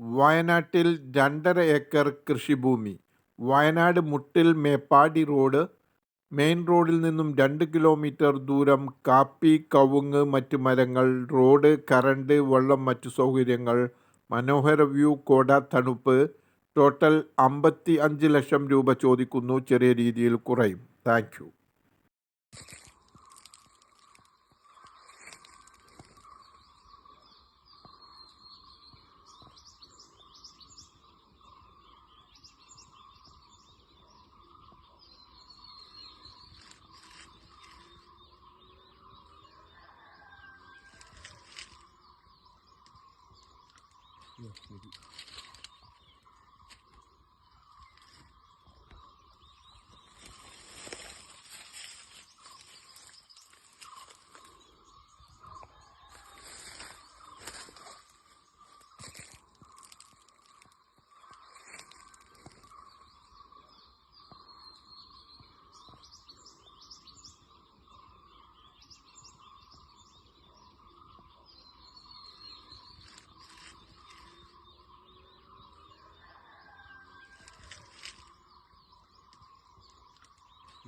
വയനാട്ടിൽ രണ്ടര ഏക്കർ കൃഷിഭൂമി. വയനാട് മുട്ടിൽ മേപ്പാടി റോഡ്. മെയിൻ റോഡിൽ നിന്നും രണ്ട് കിലോമീറ്റർ ദൂരം കാപ്പി കവുങ്ങ് മറ്റ് മരങ്ങൾ റോഡ് കറണ്ട് വെള്ളം മറ്റു സൗകര്യങ്ങൾ. മനോഹര വ്യൂ കോട തണുപ്പ്. ടോട്ടൽ അമ്പത്തി അഞ്ച് ലക്ഷം രൂപ ചോദിക്കുന്നു. ചെറിയ രീതിയിൽ കുറയും. Thank Meu filho.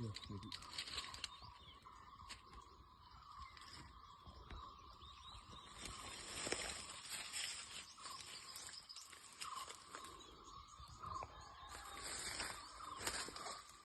Yok dedi.